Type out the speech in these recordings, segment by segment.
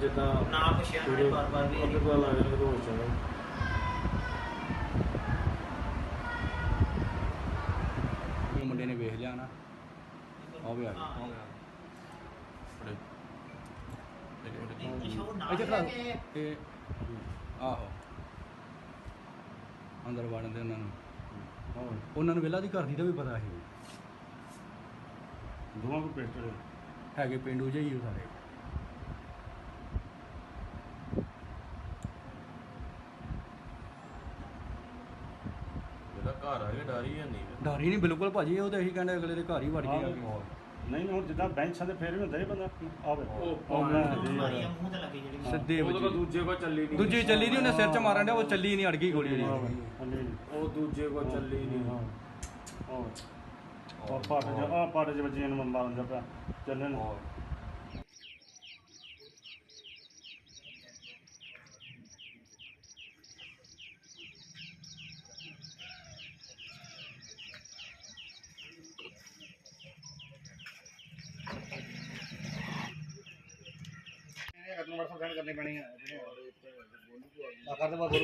ਜਿੱਦਾਂ ਨਾ ਪੁੱਛਿਆ ਉਹਨੇ ਵੀ। ਰੋਜ਼ ਉਹ ਮੁੰਡੇ ਵੇਖ ਲਿਆ ਨਾ। ਉਹ ਵੀ ਆ ਗਿਆ। ਹਾਂ। ਬੜੇ ਨਹੀਂ ਸ਼ੋਰ ਨਾ ਇੱਥੇ ਖੜਾ ਲੈ ਕੇ ਤੇ ਆਹੋ। ਅੰਦਰ ਵੜਨ ਦੇ ਉਹਨਾਂ ਨੂੰ। ਹਾਂ ਉਹਨਾਂ ਨੂੰ ਵੇਲਾ ਦੀ ਘਰ ਦੀ ਦਾ ਵੀ ਪਤਾ ਸੀ। ਦੋਵਾਂ ਕੋ ਪਿਸਟਲ। ਹੈਗੇ ਪਿੰਡੂ ਜਿਹੇ ਹੀ ਉਹ ਸਾਰੇ। ਡਰ ਹੀ ਨਹੀਂ। ਡਰ ਹੀ ਨਹੀਂ ਬਿਲਕੁਲ ਭਾਜੀ ਉਹ ਤਾਂ ਇਹੀ ਕਹਿੰਦੇ ਅਗਲੇ ਦੇ ਘਰ ਹੀ ਵੜ ਗਏ ਆ ਕੇ। ਨਹੀਂ ਹੁਣ ਜਿੱਦਾਂ ਬੈਂਚਾਂ ਤੇ ਫੇਰ ਵੀ ਹੁੰਦਾ ਇਹ ਬੰਦਾ ਆਵੇ ਉਹ ਮਾਰੀਆਂ ਮੂੰਹ ਤੇ ਲੱਗੀ ਜਿਹੜੀ ਸਿੱਧੇ ਉਹਦੇ ਕੋਲ ਵੱਜੀ ਦੂਜੇ ਕੋ ਚੱਲੀ ਨਹੀਂ। ਦੂਜੀ ਚੱਲੀ ਨਹੀਂ ਉਹਨੇ ਸਿਰ 'ਚ ਮਾਰਨ ਡਿਆ ਉਹ ਚੱਲੀ ਨਹੀਂ ਅੜ ਗਈ ਗੋਲੀ ਉਹਦੀ ਉਹ ਦੂਜੇ ਕੋ ਚੱਲੀ ਨਹੀਂ। ਉਹ ਉਹ ਪਾਟ ਜਾ ਆ ਪਾਟ ਜ ਵੱਜੀਆਂ ਨੂੰ ਮਾਰਨ ਦਾ ਪਿਆ। ਚੱਲਣ ਕਰਨੀ ਪੈਣੀ ਹੈ ਕਰ ਦੇ ਬਾਬੂ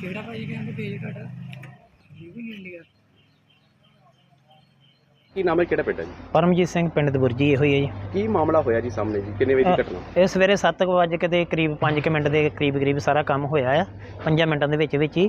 ਕਿਹੜਾ ਭਾਈ ਕਹਿੰਦੇ ਪੇਜ ਤੁਹਾਡਾ ਲਿਵਿੰਗ ਇੰਡੀਆ ਕੀ ਨਾਮ ਹੈ ਕਿਹੜਾ ਪਿੰਡ ਹੈ ਜੀ? ਪਰਮਜੀਤ ਸਿੰਘ ਪਿੰਡ ਦਬੁਰਜੀ ਇਹੋ ਹੀ ਹੈ ਜੀ। ਕੀ ਮਾਮਲਾ ਹੋਇਆ ਜੀ ਸਾਹਮਣੇ ਜੀ? ਕਿੰਨੇ ਵਜੇ ਦੀ ਘਟਨਾ? ਇਹ ਸਵੇਰੇ 7 ਵਜੇ ਦੇ ਕਰੀਬ 5 ਮਿੰਟ ਦੇ ਕਰੀਬ ਕਰੀਬ ਸਾਰਾ ਕੰਮ ਹੋਇਆ ਆ। 5 ਮਿੰਟਾਂ ਦੇ ਵਿੱਚ ਵਿੱਚ ਹੀ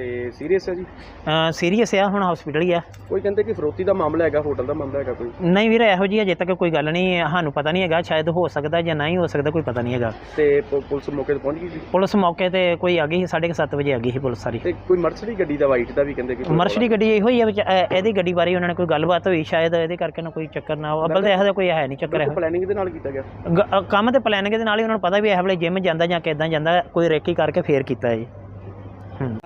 ਤੇ ਸੀਰੀਅਸ ਹੈ ਜੀ? ਸੀਰੀਅਸ ਆ ਹੁਣ ਹਸਪੀਟਲ ਹੀ ਆ। ਕੋਈ ਕਹਿੰਦੇ ਕਿ ਫਰੋਤੀ ਦਾ ਮਾਮਲਾ ਹੈਗਾ ਹੋਟਲ ਦਾ ਮਾਮਲਾ ਹੈਗਾ ਕੋਈ? ਨਹੀਂ ਵੀਰ ਇਹੋ ਜਿਹੀ ਅਜੇ ਤੱਕ ਕੋਈ ਗੱਲ ਨਹੀਂ ਸਾਨੂੰ ਪਤਾ ਨਹੀਂ ਹੈਗਾ ਸ਼ਾਇਦ ਹੋ ਸਕਦਾ ਜਾਂ ਨਹੀਂ ਹੋ ਸਕਦਾ ਕੋਈ ਪਤਾ ਨਹੀਂ ਹੈਗਾ। ਤੇ ਪ- ਪੁਲਿਸ ਮੌਕੇ ਤੇ ਪਹੁੰਚ ਗਈ ਜੀ? ਪੁਲਿਸ ਮੌਕੇ ਤੇ ਕੋਈ ਆ ਗਈ ਸੀ 7:30 ਵਜੇ ਆ ਗਈ ਸੀ ਪੁਲਿਸ ਸਾਰੀ। ਤੇ ਕੋਈ ਮਰਸਡੀ ਗੱਡੀ ਦਾ ਵਾਈਟ ਦਾ ਵੀ ਕਹਿੰਦੇ ਕਿ ਕੋਈ ਮਰਸ਼ਡੀ ਗੱਡੀ ਇਹੋ ਹੀ ਆ ਵਿੱਚ ਇਹ- ਇਹਦੀ ਗੱਡੀ ਬਾਰੇ ਉਹਨਾਂ ਨੇ ਕੋਈ ਗੱਲਬਾਤ ਹੋਈ ਸ਼ਾਇਦ ਇਹਦੇ ਕਰਕੇ ਨਾ ਕੋਈ ਚੱਕਰ ਨਾ ਹੋ ਅੱਬਲ ਤਾਂ ਇਹੋ ਜਿਹਾ ਕੋਈ ਹੈ ਨਹੀਂ ਚੱਕਰ ਇਹੋ ਪਲੈਨਿੰਗ ਦੇ ਨਾਲ ਕੀਤਾ ਗਿਆ। ਗ- ਅ, ਕੰਮ ਤੇ ਪਲਾਨਿੰਗ ਦੇ ਨਾਲ ਹੀ ਉਹਨਾਂ ਨੂੰ ਪਤਾ ਵੀ ਇਹ ਵੇਲੇ ਜਿਮ ਜਾਂਦਾ ਜਾਂ ਕਿਦਾਂ ਜਾਂਦਾ ਕੋਈ ਰੇਕੀ ਕਰਕੇ ਫੇਰ ਕੀਤਾ ਹੈ ਜੀ ਹੂੰ